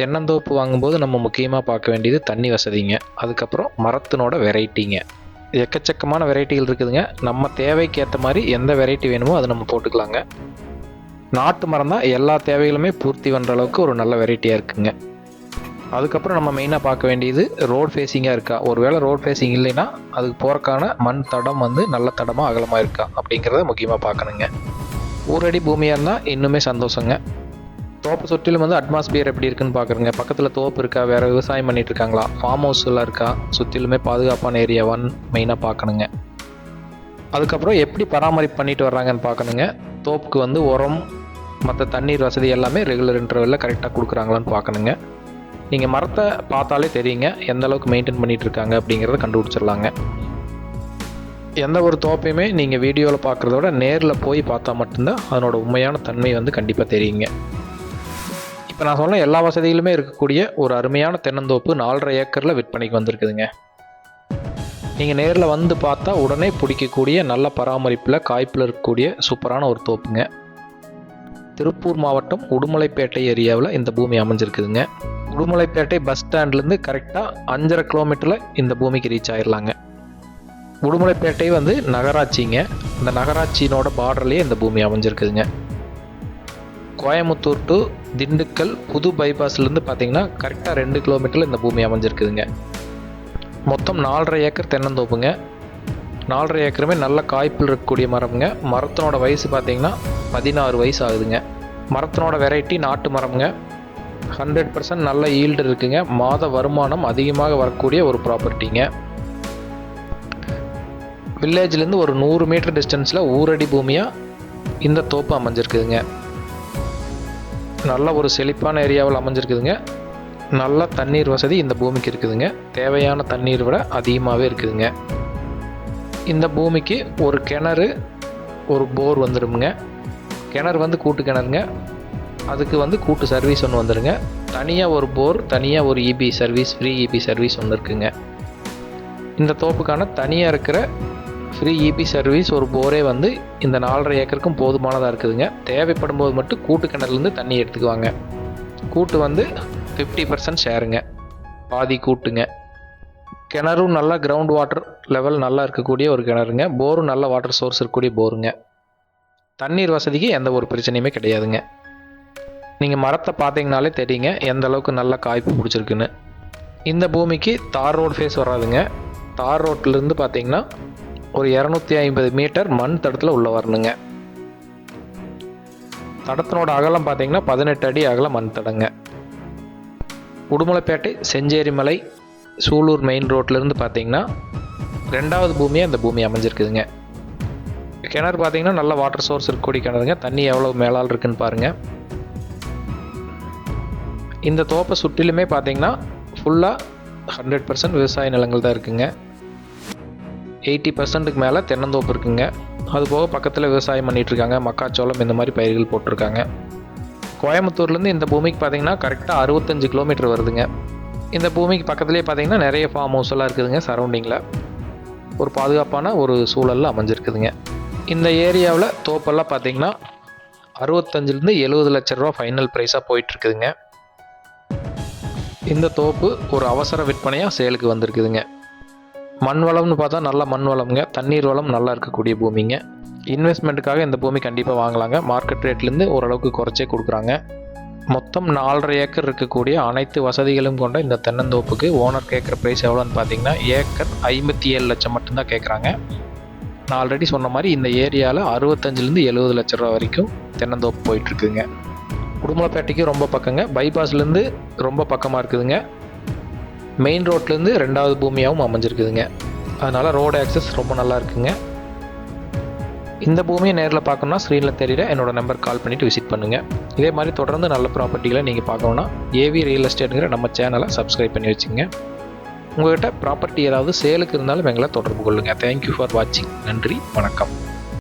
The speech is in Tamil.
தென்னந்தோப்பு வாங்கும்போது நம்ம முக்கியமாக பார்க்க வேண்டியது தண்ணி வசதிங்க. அதுக்கப்புறம் மரத்தினோட வெரைட்டிங்க. எக்கச்சக்கமான வெரைட்டிகள் இருக்குதுங்க. நம்ம தேவைக்கு ஏற்ற மாதிரி எந்த வெரைட்டி வேணுமோ அதை நம்ம போட்டுக்கலாங்க. நாட்டு மரம் தான் எல்லா தேவைகளுமே பூர்த்தி பண்ணுற அளவுக்கு ஒரு நல்ல வெரைட்டியாக இருக்குங்க. அதுக்கப்புறம் நம்ம மெயினாக பார்க்க வேண்டியது ரோட் ஃபேஸிங்காக இருக்கா? ஒருவேளை ரோட் ஃபேஸிங் இல்லைன்னா அதுக்கு போகிறக்கான மண் தடம் வந்து நல்ல தடமாக அகலமாக இருக்கா? அப்படிங்கிறத முக்கியமாக பார்க்கணுங்க. ஊரடி பூமியாக இருந்தால் இன்னுமே சந்தோஷங்க. தோப்பு சுற்றிலும் வந்து அட்மாஸ்பியர் எப்படி இருக்குன்னு பார்க்குறங்க பக்கத்தில் தோப்பு இருக்கா? வேறு விவசாயம் பண்ணிட்டு இருக்காங்களா? ஃபார்ம் ஹவுஸ்லாம் இருக்கா? சுற்றிலுமே பாதுகாப்பான ஏரியாவான்னு மெயினாக பார்க்கணுங்க அதுக்கப்புறம் எப்படி பராமரிப்பு பண்ணிட்டு வர்றாங்கன்னு பார்க்கணுங்க தோப்புக்கு வந்து உரம் மற்ற தண்ணீர் வசதி எல்லாமே ரெகுலர் இன்டர்வெல்லில் கரெக்டாக கொடுக்குறாங்களான்னு பார்க்கணுங்க நீங்கள் மரத்தை பார்த்தாலே தெரியுங்க எந்த அளவுக்கு மெயின்டைன் இருக்காங்க அப்படிங்கிறத கண்டுபிடிச்சிடலாங்க. எந்த ஒரு தோப்பையுமே நீங்கள் வீடியோவில் பார்க்குறத விட நேரில் போய் பார்த்தா மட்டும்தான் அதனோட உண்மையான தன்மை வந்து கண்டிப்பாக தெரியுங்க. இப்போ நான் சொன்ன எல்லா வசதிகளுமே இருக்கக்கூடிய ஒரு அருமையான தென்னந்தோப்பு நாலரை ஏக்கரில் விற்பனைக்கு வந்திருக்குதுங்க. நீங்கள் நேரில் வந்து பார்த்தா உடனே பிடிக்கக்கூடிய நல்ல பராமரிப்பில் காய்ப்பில் இருக்கக்கூடிய சூப்பரான ஒரு தோப்புங்க. திருப்பூர் மாவட்டம் உடுமலைப்பேட்டை ஏரியாவில் இந்த பூமி அமைஞ்சிருக்குதுங்க. உடுமலைப்பேட்டை பஸ் ஸ்டாண்ட்லேருந்து கரெக்டாக அஞ்சரை கிலோமீட்டரில் இந்த பூமிக்கு ரீச் ஆயிடலாங்க உடுமலைப்பேட்டை வந்து நகராட்சிங்க. இந்த நகராட்சியினோட பார்டர்லேயே இந்த பூமி அமைஞ்சிருக்குதுங்க. கோயமுத்தூர் டு திண்டுக்கல் புது பைபாஸ்லேருந்து பார்த்தீங்கன்னா கரெக்டாக ரெண்டு கிலோமீட்டரில் இந்த பூமி அமைஞ்சிருக்குதுங்க. மொத்தம் நாலரை ஏக்கர் தென்னந்தோப்புங்க. நாலரை ஏக்கருமே நல்ல காய்ப்பில் இருக்கக்கூடிய மரம்ங்க. மரத்தினோட வயசு பார்த்தீங்கன்னா பதினாறு வயசு ஆகுதுங்க. மரத்தினோட வெரைட்டி நாட்டு மரம்ங்க. ஹண்ட்ரட் பர்சன்ட் நல்ல ஈல்டு இருக்குங்க. மாத வருமானம் அதிகமாக வரக்கூடிய ஒரு ப்ராப்பர்ட்டிங்க வில்லேஜ்லேருந்து ஒரு நூறு மீட்டர் டிஸ்டன்ஸில் ஊரடி பூமியாக இந்த தோப்பு அமைஞ்சிருக்குதுங்க. நல்ல ஒரு செழிப்பான ஏரியாவில் அமைஞ்சிருக்குதுங்க. நல்ல தண்ணீர் வசதி இந்த பூமிக்கு இருக்குதுங்க. தேவையான தண்ணீர் விட அதிகமாகவே இருக்குதுங்க. இந்த பூமிக்கு ஒரு கிணறு ஒரு போர் வந்துடுங்க கிணறு வந்து கூட்டு கிணறுங்க. அதுக்கு வந்து கூட்டு சர்வீஸ் ஒன்று வந்துடுங்க தனியாக ஒரு போர் தனியாக ஒரு EB service free EB service ஒன்று இருக்குங்க. இந்த தோப்புக்கான தனியாக இருக்கிற ஃப்ரீ இபி சர்வீஸ் ஒரு போரே வந்து இந்த நாலரை ஏக்கருக்கும் போதுமானதாக இருக்குதுங்க. தேவைப்படும் போது மட்டும் கூட்டு கிணறுலேருந்து தண்ணி எடுத்துக்குவாங்க. கூட்டு வந்து ஃபிஃப்டி பர்சன்ட் ஷேருங்க பாதி கூட்டுங்க. கிணறும் நல்லா கிரவுண்ட் வாட்டர் லெவல் நல்லா இருக்கக்கூடிய ஒரு கிணறுங்க. போரும் நல்ல வாட்டர் சோர்ஸ் இருக்கக்கூடிய போருங்க தண்ணீர் வசதிக்கு எந்த ஒரு பிரச்சனையுமே கிடையாதுங்க. நீங்கள் மரத்தை பார்த்தீங்கனாலே தெரியுங்க எந்த அளவுக்கு நல்ல காய்ப்பு பிடிச்சிருக்குன்னு. இந்த பூமிக்கு தார் ரோடு ஃபேஸ் வராதுங்க. தார் ரோட்லேருந்து பார்த்தீங்கன்னா ஒரு இரநூத்தி ஐம்பது மீட்டர் மண் தடத்தில் உள்ளே வரணுங்க. தடத்தினோட அகலம் பார்த்தீங்கன்னா பதினெட்டு அடி அகலம் மண் தடங்க. உடுமலைப்பேட்டை செஞ்சேரிமலை சூலூர் மெயின் ரோட்லேருந்து பார்த்தீங்கன்னா ரெண்டாவது பூமியாக இந்த பூமி அமைஞ்சிருக்குதுங்க. கிணறு பார்த்தீங்கன்னா நல்ல வாட்டர் சோர்ஸ் இருக்கக்கூடிய கிணறுங்க. தண்ணி எவ்வளோ மேலால் இருக்குன்னு பாருங்கள் இந்த தோப்பை சுற்றிலுமே பார்த்தீங்கன்னா ஃபுல்லாக ஹண்ட்ரட் பர்சன்ட் விவசாய நிலங்கள் தான் இருக்குங்க. எயிட்டி பர்சன்ட்டுக்கு மேலே தென்னந்தோப்பு இருக்குங்க. அது போக பக்கத்தில் விவசாயம் பண்ணிகிட்ருக்காங்க மக்காச்சோளம் இந்த மாதிரி பயிர்கள் போட்டிருக்காங்க. கோயம்புத்தூர்லேருந்து இந்த பூமிக்கு பார்த்தீங்கன்னா கரெக்டாக அறுபத்தஞ்சு கிலோமீட்டர் வருதுங்க. இந்த பூமிக்கு பக்கத்துலேயே பார்த்தீங்கன்னா நிறைய ஃபார்ம் ஹவுஸ் எல்லாம் இருக்குதுங்க சரௌண்டிங்கில் ஒரு பாதுகாப்பான ஒரு சூழலில் அமைஞ்சிருக்குதுங்க. இந்த ஏரியாவில் தோப்பெல்லாம் பார்த்தீங்கன்னா அறுபத்தஞ்சிலேருந்து எழுபது லட்ச ரூபா ஃபைனல் ப்ரைஸாக போயிட்டுருக்குதுங்க. இந்த தோப்பு ஒரு அவசர விற்பனையாக சேலுக்கு வந்திருக்குதுங்க. மண் வளம்னு பார்த்தா நல்ல மண் வளம்ங்க. தண்ணீர் வளம் நல்லா இருக்கக்கூடிய பூமிங்க. இன்வெஸ்ட்மெண்ட்டுக்காக இந்த பூமி கண்டிப்பாக வாங்கலாங்க. மார்க்கெட் ரேட்லேருந்து ஓரளவுக்கு குறைச்சே கொடுக்குறாங்க. மொத்தம் நாலரை ஏக்கர் இருக்கக்கூடிய அனைத்து வசதிகளும் கொண்ட இந்த தென்னந்தோப்புக்கு ஓனர் கேட்குற ப்ரைஸ் எவ்வளோன்னு பார்த்தீங்கன்னா ஏக்கர் ஐம்பத்தி ஏழு லட்சம் மட்டும்தான் கேட்குறாங்க நான் ஆல்ரெடி சொன்ன மாதிரி இந்த ஏரியாவில் அறுபத்தஞ்சிலேருந்து எழுபது லட்ச ரூபா வரைக்கும் தென்னந்தோப்பு போயிட்டுருக்குங்க குடும்பப்பேட்டைக்கு ரொம்ப பக்கங்க. பைபாஸ்லேருந்து ரொம்ப பக்கமாக இருக்குதுங்க. மெயின் ரோட்லேருந்து ரெண்டாவது பூமியாகவும் அமைஞ்சிருக்குதுங்க. அதனால் ரோடு ஆக்சஸ் ரொம்ப நல்லா இருக்குங்க. இந்த பூமியை நேரில் பார்க்கணுன்னா ஸ்க்ரீனில் தெரியல என்னோடய நம்பர் கால் பண்ணிவிட்டு விசிட் பண்ணுங்கள் இதே மாதிரி தொடர்ந்து நல்ல ப்ராப்பர்ட்டிகளை நீங்கள் பார்க்கணுன்னா ஏவி ரியல் எஸ்டேட்டுங்கிற நம்ம சேனலை சப்ஸ்கிரைப் பண்ணி வச்சுங்க. உங்கள்கிட்ட ப்ராப்பர்ட்டி ஏதாவது சேலுக்கு இருந்தாலும் எங்களை தொடர்பு கொள்ளுங்கள் தேங்க்யூ ஃபார் வாட்சிங் நன்றி. வணக்கம்.